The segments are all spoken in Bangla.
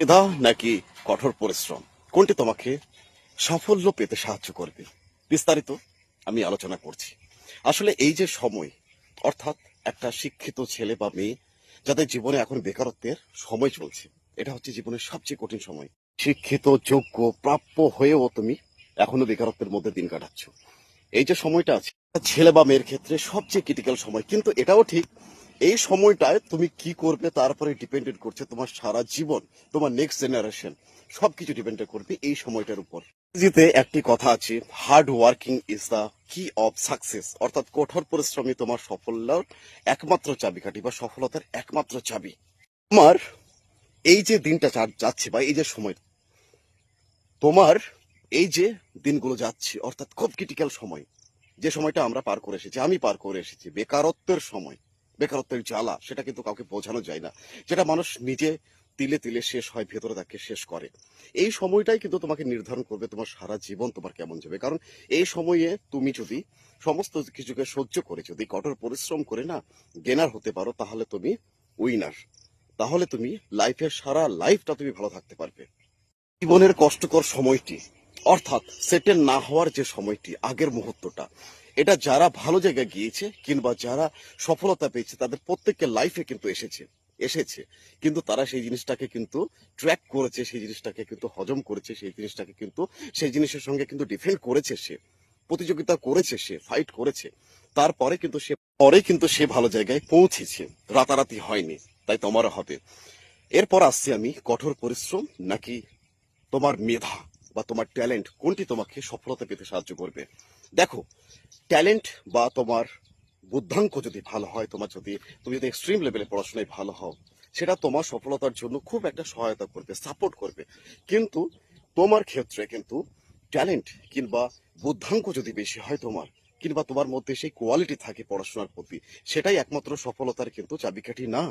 মেধা নাকি কঠোর পরিশ্রম? কোনটি তোমাকে সাফল্য পেতে সাহায্য করবে? বিস্তারিত আমি আলোচনা করছি। আসলে এই যে সময়, অর্থাৎ একটা শিক্ষিত ছেলে বা মেয়ে যাদের জীবনে এখন বেকারত্বের সময় চলছে, এটা হচ্ছে জীবনের সবচেয়ে কঠিন সময়। শিক্ষিত, যোগ্য, প্রাপ্য হয়েও তুমি এখনও বেকারত্বের মধ্যে দিন কাটাচ্ছ। এই যে সময়টা আছে, ছেলে বা মেয়ের ক্ষেত্রে সবচেয়ে ক্রিটিক্যাল সময়, কিন্তু এটাও ঠিক এই সময়টায় তুমি কি করবে তারপরে ডিপেন্ডেন্ট করছে তোমার সারা জীবন, তোমার নেক্সট জেনারেশন সবকিছু ডিপেন্ড করবে এই সময়টার উপর। জিতে একটি কথা আছে hard working is the key of success অর্থাৎ কঠোর পরিশ্রমী তোমার সাফল্যর একমাত্র চাবি চাবিকাঠি বা সফলতার একমাত্র চাবি। তোমার এই যে দিনটা যাচ্ছে বা এই যে সময়, তোমার এই যে দিনগুলো যাচ্ছে, অর্থাৎ খুব ক্রিটিক্যাল সময়, যে সময়টা আমরা পার করে এসেছি, আমি পার করে এসেছি, বেকারত্বের সময় বেকারত্বের জ্বালা সেটা কিন্তু কাউকে বোঝানো যায় না। যেটা মানুষ নিজে তিলে তিলে শেষ হয়, ভেতরে তাকে শেষ করে। এই সময়টাই কিন্তু তোমাকে নির্ধারণ করবে তোমার সারা জীবন তোমার কেমন যাবে। কারণ এই সময়ে তুমি যদি সমস্ত কিছুকে সহ্য করে, যদি কঠোর পরিশ্রম করে না গেনার হতে পারো, তাহলে তুমি উইনার তাহলে তুমি লাইফের সারা লাইফটা তুমি ভালো থাকতে পারবে। জীবনের কষ্টকর সময়টি অর্থাৎ সেটেল না হওয়ার যে সময়টি, আগের মুহূর্তটা, এটা যারা ভালো জায়গায় গিয়েছে কিংবা যারা সফলতা পেয়েছে, তাদের প্রত্যেকের লাইফে কিন্তু এসেছে এসেছে। কিন্তু তারা সেই জিনিসটাকে কিন্তু ট্র্যাক করেছে, সেই জিনিসটাকে কিন্তু হজম করেছে, সেই জিনিসটাকে কিন্তু, সেই জিনিসের সঙ্গে কিন্তু ডিফেন্ড করেছে সে, প্রতিযোগিতা করেছে সে ফাইট করেছে। তারপরে কিন্তু সে, পরে কিন্তু সে ভালো জায়গায় পৌঁছেছে। রাতারাতি হয়নি, তাই তোমারও হবে এরপর আসছি আমি কঠোর পরিশ্রম নাকি তোমার মেধা? বা তোমার ট্যালেন্ট কোনটি তোমাকে সফলতা পেতে সাহায্য করবে? দেখো, ট্যালেন্ট বা তোমার বুদ্ধাঙ্ক যদি ভালো হয়, তোমার যদি, তুমি যদি এক্সট্রিম লেভেলে পড়াশোনায় ভালো হও, সেটা তোমার সফলতার জন্য খুব একটা সহায়তা করবে সাপোর্ট করবে। কিন্তু তোমার ক্ষেত্রে কিন্তু ট্যালেন্ট কিংবা বুদ্ধাঙ্ক যদি বেশি হয় তোমার, কিংবা তোমার মধ্যে সেই কোয়ালিটি থাকে পড়াশোনার প্রতি, সেটাই একমাত্র সফলতার কিন্তু চাবিকাঠি না।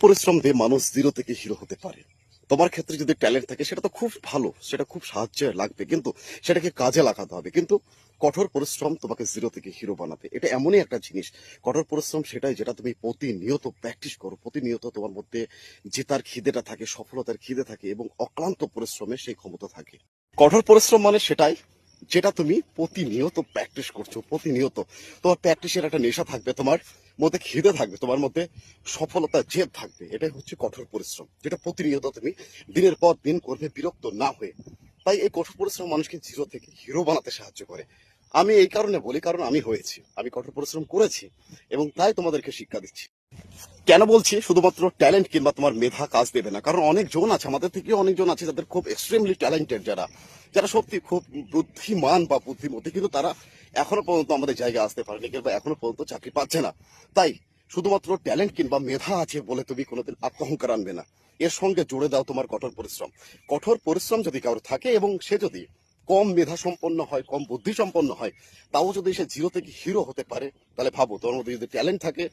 পরিশ্রম দিয়ে মানুষ জিরো থেকে হিরো হতে পারে। তোমার ক্ষেত্রে যদি ট্যালেন্ট থাকে, সেটা তো খুব ভালো, সেটা খুব সাহায্য লাগবে, কিন্তু সেটাকে কাজে লাগাতে হবে। কিন্তু কঠোর পরিশ্রম তোমাকে জিরো থেকে হিরো বানাবে। এটা এমনই একটা জিনিস, কঠোর পরিশ্রম সেটাই যেটা তুমি প্রতিনিয়ত প্র্যাকটিস করো, প্রতিনিয়ত তোমার মধ্যে জেতার খিদেটা থাকে, সফলতার খিদে থাকে এবং অক্লান্ত পরিশ্রমে সেই ক্ষমতা থাকে। কঠোর পরিশ্রম মানে সেটাই যেটা তুমি প্রতিনিয়ত প্র্যাকটিস করছ, প্রতিনিয়ত। তোমার প্র্যাকটিসের একটা নেশা থাকবে তোমার মধ্যে খিদে থাকবে, তোমার মধ্যে সফলতা জেদ থাকবে। এটাই হচ্ছে কঠোর পরিশ্রম, যেটা প্রতিনিয়ত তুমি দিনের পর দিন করবে, বিরক্ত না হয়ে। তাই এই কঠোর পরিশ্রম মানুষকে জিরো থেকে হিরো বানাতে সাহায্য করে। আমি এই কারণে বলি, কারণ আমি হয়েছি, আমি কঠোর পরিশ্রম করেছি এবং তাই তোমাদেরকে শিক্ষা দিচ্ছি। কেন বলছি? শুধুমাত্র ট্যালেন্ট কিংবা তোমার মেধা কাজ দেবে না। কারণ অনেক জন আছে, আমাদের থেকে অনেকজন আছে যাদের খুব এক্সট্রিমলি ট্যালেন্টেড যারা। যারা সত্যি খুব বুদ্ধিমান বা বুদ্ধিমতী, কিন্তু তারা এখনও পর্যন্ত আমাদের জায়গায় আসতে পারেনি কিংবা এখনও পর্যন্ত চাকরি পাচ্ছে না। তাই শুধুমাত্র ট্যালেন্ট কিংবা মেধা আছে বলে তুমি কোনোদিন আত্মহংকার আনবে না। এর সঙ্গে জুড়ে দাও তোমার কঠোর পরিশ্রম। কঠোর পরিশ্রম যদি কারোর থাকে এবং সে যদি কম মেধা সম্পন্ন হয়, কম বুদ্ধি সম্পন্ন হয়, তাও যদি সে জিরো থেকে হিরো হতে পারে, তাহলে ভাবো তোমার মধ্যে যদি ট্যালেন্ট থাকে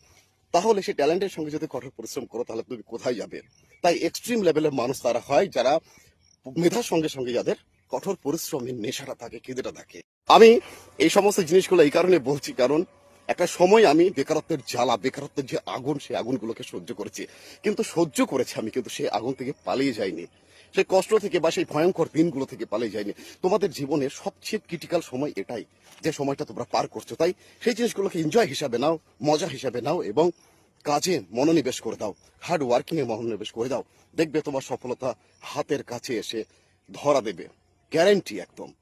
তাহলে সেই ট্যালেন্টের সঙ্গে যদি কঠোর পরিশ্রম করো, তাহলে তুমি কোথায় যাবে? তাই এক্সট্রিম লেভেলের মানুষ তারা হয় যারা মেধার সঙ্গে সঙ্গে যাদের কঠোর পরিশ্রমের নেশাটা থাকে খিদেটা থাকে। আমি এই সমস্ত জিনিসগুলো এই কারণে বলছি, কারণ একটা সময় আমি বেকারত্বের জ্বালা, বেকারত্বের যে আগুন, সেই আগুনগুলোকে সহ্য করেছি। কিন্তু সহ্য করেছি আমি, কিন্তু সেই আগুন থেকে পালিয়ে যাইনি সেই কষ্ট থেকে বা সেই ভয়ঙ্কর দিনগুলো থেকে পালিয়ে যায়নি। তোমাদের জীবনের সবচেয়ে ক্রিটিক্যাল সময় এটাই, যে সময়টা তোমরা পার করছ। তাই সেই জিনিসগুলোকে এনজয় হিসাবে নাও, মজা হিসাবে নাও এবং কাজে মনোনিবেশ করে দাও। হার্ড ওয়ার্কিংয়ে মনোনিবেশ করে দাও। দেখবে তোমার সফলতা হাতের কাছে এসে ধরা দেবে। গ্যারেন্টি একদম।